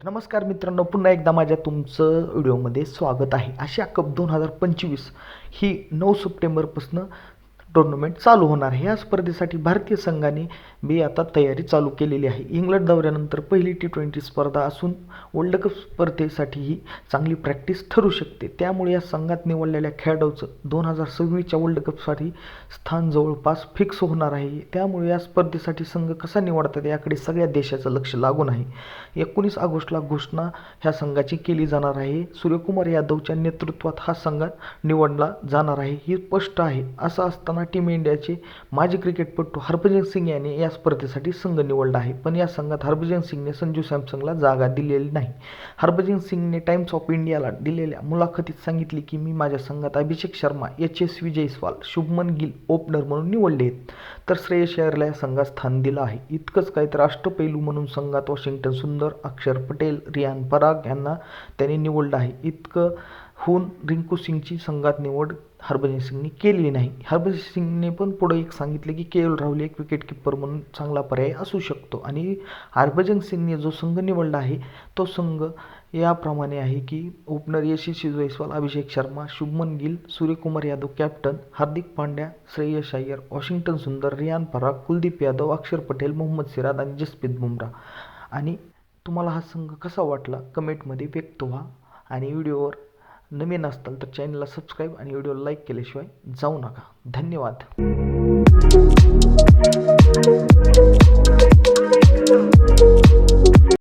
तर नमस्कार मित्रांनो पुन्हा एकदा माझ्या तुमचं व्हिडिओमध्ये स्वागत आहे. आशिया कप दोन हजार पंचवीस ही नऊ सप्टेंबरपासून टुर्नामेंट चालू होणार आहे. या स्पर्धेसाठी भारतीय संघाने बी आता तयारी चालू केलेली आहे. इंग्लंड दौऱ्यानंतर पहिली टी ट्वेंटी स्पर्धा असून वर्ल्ड कप स्पर्धेसाठी ही चांगली प्रॅक्टिस ठरू शकते. त्यामुळे या संघात निवडलेल्या खेळाडूचं दोन हजार सव्वीसच्या वर्ल्ड कपसाठी स्थान जवळपास फिक्स होणार आहे. त्यामुळे या स्पर्धेसाठी संघ कसा निवडतात याकडे सगळ्या देशाचं लक्ष लागून आहे. एकोणीस ऑगस्टला घोषणा ह्या संघाची केली जाणार आहे. सूर्यकुमार यादवच्या नेतृत्वात हा संघ निवडला जाणार आहे. ही स्पष्ट आहे. असं असताना टीम इंडियाचे माजी क्रिकेटपटू हरभजन सिंग याने या स्पर्धेसाठी संघ निवडला आहे. पण या संघात हरभजन सिंगने संजू सॅमसंगला जागा दिलेली नाही. हरभजन सिंगने टाइम्स ऑफ इंडियाला दिलेल्या मुलाखतीत सांगितले की मी माझ्या संघात अभिषेक शर्मा एच एस विजयस्वाल जयस्वाल शुभमन गिल ओपनर म्हणून निवडले आहेत. तर श्रेयस अय्यरला या संघात स्थान दिलं आहे. इतकंच काय तर राष्ट्रपैलू म्हणून संघात वॉशिंग्टन सुंदर अक्षर पटेल रियान पराग यांना त्यांनी निवडलं आहे. इतकं होऊन रिंकू सिंगची संघात निवड हरभजन सिंगने केलेली नाही. हरभजन सिंगने पण पुढे एक सांगितले की के एल राहुल एक विकेट किपर म्हणून चांगला पर्याय असू शकतो. आणि हरभजन सिंगने जो संघ निवडला आहे तो संघ याप्रमाणे आहे की opener Yashasvi Jaiswal Abhishek Sharma Shubman Gill Suryakumar Yadav captain Hardik Pandya Shreyas Iyer Washington Sundar Riyan Parag Kuldeep Yadav अक्षर पटेल मोहम्मद सिराज आणि जसप्रीत बुमराह आणि तुम्हाला हा संघ कसा वाटला? कमेंटमध्ये व्यक्त व्हा. आणि व्हिडिओवर नवीन असताल तर चॅनलला सबस्क्राईब आणि व्हिडिओ लाईक केल्याशिवाय जाऊ नका. धन्यवाद.